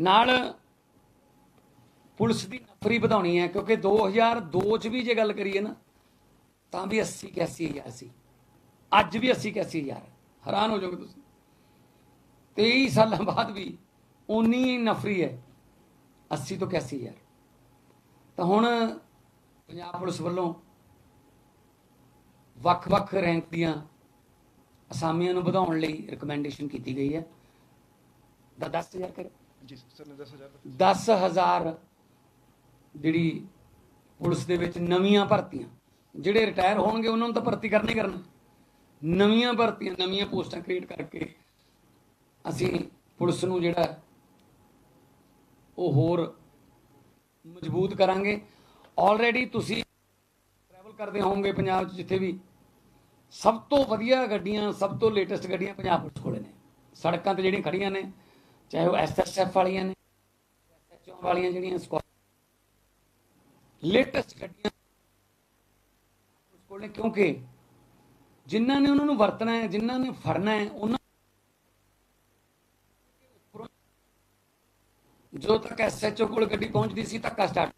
ਨਾਲ ਪੁਲਿਸ ਦੀ ਨਫਰੀ ਵਧਾਉਣੀ ਹੈ, ਕਿਉਂਕਿ 2002 ਚ ਵੀ ਜੇ ਗੱਲ ਕਰੀਏ ਨਾ, ਤਾਂ ਵੀ 80 81 ਹਜ਼ਾਰ ਸੀ। ਅੱਜ ਵੀ 80 81 ਹਜ਼ਾਰ ਹੈਰਾਨ ਹੋ ਜਾਓਗੇ ਤੁਸੀਂ। 23 ਸਾਲਾਂ ਬਾਅਦ ਵੀ ਉਨੀ ਨਫਰੀ ਹੈ 80 ਤੋਂ 81 ਹਜ਼ਾਰ। ਤਾਂ ਹੁਣ ਪੰਜਾਬ ਪੁਲਿਸ ਵੱਲੋਂ ਵੱਖ-ਵੱਖ ਰੈਂਕ ਦੀਆਂ ਅਸਾਮੀਆਂ ਨੂੰ ਵਧਾਉਣ ਲਈ ਰეკਮੈਂਡੇਸ਼ਨ ਕੀਤੀ ਗਈ ਹੈ। ਦਾ 10000 ਕਰੋ ਜੀ, ਸਰ, ਨੇ 10000 10000 ਜਿਹੜੀ ਪੁਲਿਸ ਦੇ ਵਿੱਚ ਨਵੀਆਂ ਭਰਤੀਆਂ। ਜਿਹੜੇ ਰਿਟਾਇਰ ਹੋਣਗੇ, ਉਹਨਾਂ ਨੂੰ ਤਾਂ ਭਰਤੀ ਕਰਨੀ ਕਰਨਾ। ਨਵੀਆਂ ਭਰਤੀਆਂ, ਨਵੀਆਂ ਪੋਸਟਾਂ ਕ੍ਰੀਏਟ ਕਰਕੇ ਅਸੀਂ ਪੁਲਿਸ ਨੂੰ ਜਿਹੜਾ ਉਹ ਹੋਰ ਮਜ਼ਬੂਤ ਕਰਾਂਗੇ। ਆਲਰੇਡੀ ਤੁਸੀਂ ਟਰੈਵਲ ਕਰਦੇ ਹੋਵੋਗੇ ਪੰਜਾਬ 'ਚ, ਜਿੱਥੇ ਵੀ ਸਭ ਤੋਂ ਵਧੀਆ ਗੱਡੀਆਂ, ਸਭ ਤੋਂ ਲੇਟੈਸਟ ਗੱਡੀਆਂ ਪੰਜਾਬ ਪੁਲਿਸ ਕੋਲੇ ਨੇ। ਸੜਕਾਂ ਤੇ ਜਿਹੜੀਆਂ ਖੜੀਆਂ ਨੇ ਚਾਹੇ ਉਹ ਐਸਐਸਐਫ ਵਾਲੀਆਂ ਨੇ ਐਸਐਚਓ ਵਾਲੀਆਂ ਜਿਹੜੀਆਂ ਸquad ਲੇਟੈਸਟ ਗੱਡੀਆਂ ਉਸ ਕੋਲ ਨੇ, ਕਿਉਂਕਿ ਜਿਨ੍ਹਾਂ ਨੇ ਉਹਨਾਂ ਨੂੰ ਵਰਤਣਾ ਹੈ, ਜਿਨ੍ਹਾਂ ਨੇ ਫੜਨਾ ਹੈ, ਉਹਨਾਂ ਜੋ ਤੱਕ ਐਸਐਚਓ ਕੋਲ ਗੱਡੀ ਪਹੁੰਚਦੀ ਸੀ, ਧੱਕਾ ਸਟਾਰਟ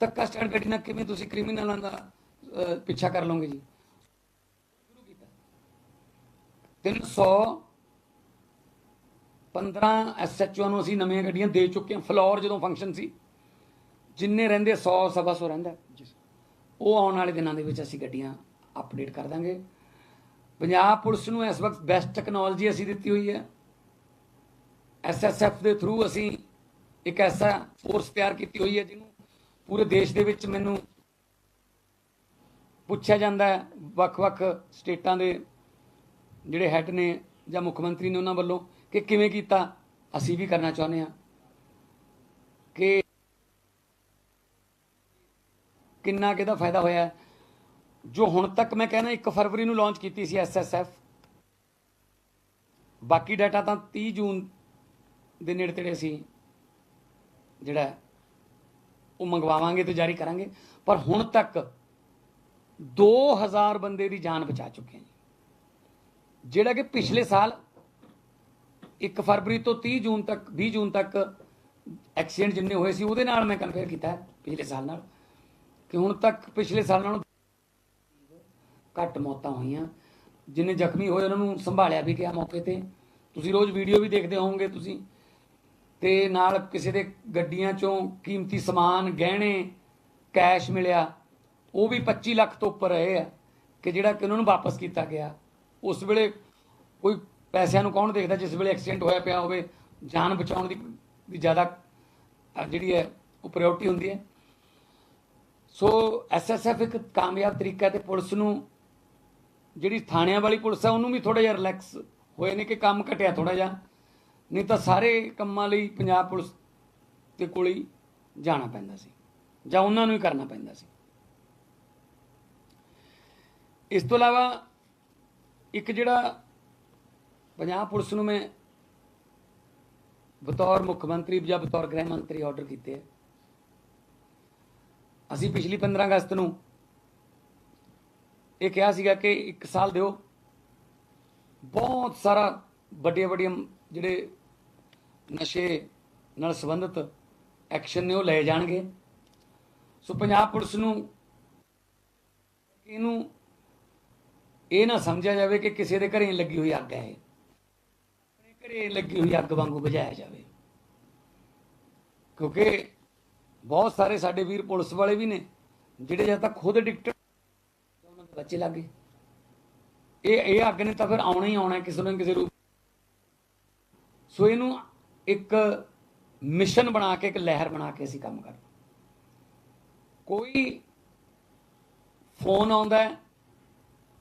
ਧੱਕਾ ਸਟਾਰਟ ਗੱਡੀ ਨਾਲ ਕਿਵੇਂ ਤੁਸੀਂ ਕ੍ਰਿਮੀਨਲਾਂ ਦਾ ਪਿੱਛਾ ਕਰ ਲਓਗੇ ਜੀ? ਸ਼ੁਰੂ ਕੀਤਾ। 300 15 ਐਸਐਚਓ ਨੂੰ ਅਸੀਂ ਨਵੀਆਂ ਗੱਡੀਆਂ ਦੇ ਚੁੱਕੇ ਹਾਂ। ਫਲੋਰ ਜਦੋਂ ਫੰਕਸ਼ਨ ਸੀ ਜਿੰਨੇ ਰਹਿੰਦੇ 100 ਸਵਾ 100 ਰਹਿੰਦਾ। ਉਹ ਆਉਣ ਵਾਲੇ ਦਿਨਾਂ ਦੇ ਵਿੱਚ ਅਸੀਂ ਗੱਡੀਆਂ ਅਪਡੇਟ ਕਰ ਦਾਂਗੇ। ਪੰਜਾਬ ਪੁਲਿਸ ਨੂੰ ਇਸ ਵਕਤ ਬੈਸਟ ਟੈਕਨੋਲੋਜੀ ਅਸੀਂ ਦਿੱਤੀ ਹੋਈ ਹੈ। ਐਸਐਸਐਫ ਦੇ ਥਰੂ ਅਸੀਂ ਇੱਕ ਐਸਾ ਫੋਰਸ ਤਿਆਰ ਕੀਤੀ ਹੋਈ ਹੈ ਜਿਹਨੂੰ ਪੂਰੇ ਦੇਸ਼ ਦੇ ਵਿੱਚ ਮੈਨੂੰ ਪੁੱਛਿਆ ਜਾਂਦਾ ਹੈ। ਵੱਖ-ਵੱਖ ਸਟੇਟਾਂ ਦੇ ਜਿਹੜੇ ਹੈੱਡ ਨੇ ਜਾਂ ਮੁੱਖ ਮੰਤਰੀ ਨੇ ਉਹਨਾਂ ਵੱਲੋਂ। ਕਿ ਕਿਵੇਂ ਕੀਤਾ? ਅਸੀਂ ਵੀ ਕਰਨਾ ਚਾਹੁੰਦੇ ਹਾਂ ਕਿ ਕਿੰਨਾ ਕਿਹਦਾ ਫਾਇਦਾ ਹੋਇਆ ਜੋ ਹੁਣ ਤੱਕ ਮੈਂ ਕਹਿੰਦਾ 1 ਫਰਵਰੀ ਨੂੰ ਲਾਂਚ ਕੀਤੀ ਸੀ ਐਸਐਸਐਫ ਬਾਕੀ ਡਾਟਾ ਤਾਂ 30 ਜੂਨ ਦੇ ਨੇੜੇ ਤੇੜੇ ਅਸੀਂ ਜਿਹੜਾ ਉਹ ਮੰਗਵਾਵਾਂਗੇ ਤੇ ਜਾਰੀ ਕਰਾਂਗੇ। ਪਰ ਹੁਣ ਤੱਕ 2000 ਬੰਦੇ ਦੀ ਜਾਨ ਬਚਾ ਚੁੱਕੇ ਹਾਂ ਜੀ। ਜਿਹੜਾ ਕਿ ਪਿਛਲੇ ਸਾਲ 1 ਫਰਵਰੀ ਤੋਂ 30 ਜੂਨ ਤੱਕ 20 ਜੂਨ ਤੱਕ ਐਕਸੀਡੈਂਟ ਜਿੰਨੇ ਹੋਏ ਸੀ, ਉਹਦੇ ਨਾਲ ਮੈਂ ਕੰਪੇਅਰ ਕੀਤਾ ਪਿਛਲੇ ਸਾਲ ਨਾਲ ਕਿ ਹੁਣ ਤੱਕ ਪਿਛਲੇ ਸਾਲ ਨਾਲੋਂ ਘੱਟ ਮੌਤਾਂ ਹੋਈਆਂ। ਜਿੰਨੇ ਜ਼ਖਮੀ ਹੋਏ, ਉਹਨਾਂ ਨੂੰ ਸੰਭਾਲਿਆ ਵੀ ਗਿਆ ਮੌਕੇ ਤੇ। ਤੁਸੀਂ ਰੋਜ਼ ਵੀਡੀਓ ਵੀ ਦੇਖਦੇ ਹੋਵੋਗੇ ਤੁਸੀਂ। ਤੇ ਨਾਲ ਕਿਸੇ ਦੇ ਗੱਡੀਆਂ ਚੋਂ ਕੀਮਤੀ ਸਮਾਨ, ਗਹਿਣੇ ਕੈਸ਼ ਮਿਲਿਆ। ਉਹ ਵੀ 25 ਲੱਖ ਤੋਂ ਉੱਪਰ ਰਹੇ ਆ ਕਿ ਜਿਹੜਾ ਕਿ ਉਹਨਾਂ ਨੂੰ ਵਾਪਸ ਕੀਤਾ ਗਿਆ। ਉਸ ਵੇਲੇ ਕੋਈ ਪੈਸਿਆਂ ਨੂੰ ਕੌਣ ਦੇਖਦਾ ਜਿਸ ਵੇਲੇ ਐਕਸੀਡੈਂਟ ਹੋਇਆ ਪਿਆ ਹੋਵੇ, ਜਾਨ ਬਚਾਉਣ ਦੀ ਦੀ ਜ਼ਿਆਦਾ ਜਿਹੜੀ ਹੈ, ਉਹ ਪ੍ਰਾਇੋਰਟੀ ਹੁੰਦੀ ਹੈ। ਸੋ ਐਸਐਸਐਫ ਇੱਕ ਕਾਮਯਾਬ ਤਰੀਕਾ ਹੈ ਤੇ ਪੁਲਿਸ ਨੂੰ ਜਿਹੜੀ ਥਾਣਿਆਂ ਵਾਲੀ ਪੁਲਿਸ ਹੈ, ਉਹਨੂੰ ਵੀ ਥੋੜਾ ਜਿਹਾ ਰਿਲੈਕਸ ਹੋਏ ਨੇ ਕਿ ਕੰਮ ਘਟਿਆ ਥੋੜਾ ਜਿਹਾ। ਨਹੀਂ ਤਾਂ ਸਾਰੇ ਕੰਮਾਂ ਲਈ ਪੰਜਾਬ ਪੁਲਿਸ ਦੇ ਕੋਲ ਹੀ ਜਾਣਾ ਪੈਂਦਾ ਸੀ, ਜਾਂ ਉਹਨਾਂ ਨੂੰ ਹੀ ਕਰਨਾ ਪੈਂਦਾ ਸੀ। ਇਸ ਤੋਂ ਇਲਾਵਾ ਇੱਕ ਜਿਹੜਾ ਪੰਜਾਬ ਪੁਲਿਸ ਨੂੰ ਮੈਂ ਬਤੌਰ ਮੁੱਖ ਮੰਤਰੀ ਜਾਂ ਬਤੌਰ ਗ੍ਰਹਿ ਮੰਤਰੀ ਆਰਡਰ ਕੀਤੇ ਹੈ ਅਸੀਂ ਪਿਛਲੀ 15 ਅਗਸਤ ਨੂੰ ਇਹ ਕਿਹਾ ਸੀਗਾ ਕਿ ਇੱਕ ਸਾਲ ਦਿਓ। ਬਹੁਤ ਸਾਰਾ ਵੱਡੀਆਂ ਵੱਡੀਆਂ ਜਿਹੜੇ ਨਸ਼ੇ ਨਾਲ ਸੰਬੰਧਿਤ ਐਕਸ਼ਨ ਨੇ ਉਹ ਲਏ ਜਾਣਗੇ। ਸੋ ਪੰਜਾਬ ਪੁਲਿਸ ਨੂੰ ਇਹਨੂੰ ਇਹ ਨਾ ਸਮਝਿਆ ਜਾਵੇ ਕਿ ਕਿਸੇ ਦੇ ਘਰੇ ਲੱਗੀ ਹੋਈ ਅੱਗ ਹੈ ਇਹ। ਘਰੇ ਲੱਗੀ ਹੋਈ ਅੱਗ ਵਾਂਗੂ ਬੁਝਾਇਆ ਜਾਵੇ। ਕਿਉਂਕਿ ਬਹੁਤ ਸਾਰੇ ਸਾਡੇ ਵੀਰ ਪੁਲਿਸ ਵਾਲੇ ਵੀ ਨੇ, ਜਿਹੜੇ ਜਦ ਤੱਕ ਖੁਦ ਐਡਿਕਟਡ ਉਹਨਾਂ ਦੇ ਬੱਚੇ ਲੱਗੇ ਇਹ ਇਹ ਅੱਗ ਨੇ ਤਾਂ ਫਿਰ ਆਉਣਾ ਹੀ ਆਉਣਾ, ਕਿਸੇ ਨੂੰ ਕਿਸੇ ਰੂਪ ਸੋ ਇਹਨੂੰ ਇੱਕ ਮਿਸ਼ਨ ਬਣਾ ਕੇ, ਇੱਕ ਲਹਿਰ ਬਣਾ ਕੇ ਅਸੀਂ ਕੰਮ ਕਰਨਾ ਕੋਈ ਫੋਨ ਆਉਂਦਾ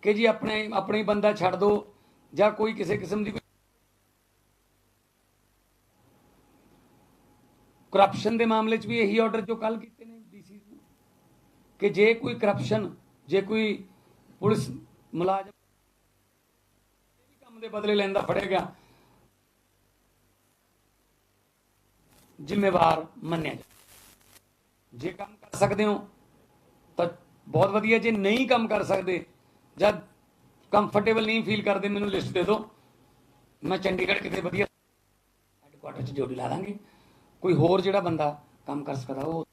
ਕਿ ਜੀ ਆਪਣੇ ਆਪਣੇ ਬੰਦਾ ਛੱਡ ਦਿਓ ਜਾਂ ਕੋਈ ਕਿਸੇ ਕਿਸਮ ਦੀ ਕਰਪਸ਼ਨ ਦੇ ਮਾਮਲੇ 'ਚ ਵੀ ਇਹੀ ਆਰਡਰ ਜੋ ਕੱਲ ਕੀਤੇ ਨੇ ਡੀਸੀ ਨੂੰ ਕਿ ਜੇ ਕੋਈ ਕਰਪਸ਼ਨ ਜੇ ਕੋਈ ਪੁਲਿਸ ਮੁਲਾਜ਼ਮ ਕੰਮ ਦੇ ਬਦਲੇ ਲੈਂਦਾ ਫੜੇਗਾ। ਜ਼ਿੰਮੇਵਾਰ ਮੰਨਿਆ ਜਾਏ ਜੇ ਕੰਮ ਕਰ ਸਕਦੇ ਹੋ, ਤਾਂ ਬਹੁਤ ਵਧੀਆ। ਜੇ ਨਹੀਂ ਕੰਮ ਕਰ ਸਕਦੇ ਜਦ ਕੰਫਰਟੇਬਲ ਨਹੀਂ ਫੀਲ ਕਰਦੇ, ਮੈਨੂੰ ਲਿਸਟ ਦੇ ਦਿਓ। ਮੈਂ ਚੰਡੀਗੜ੍ਹ ਕਿਤੇ ਵਧੀਆ ਹੈੱਡਕੁਆਟਰ 'ਚ ਜੋੜੀ ਲਾ ਦਾਂਗੇ। ਕੋਈ ਹੋਰ ਜਿਹੜਾ ਬੰਦਾ ਕੰਮ ਕਰ ਸਕਦਾ ਉਹ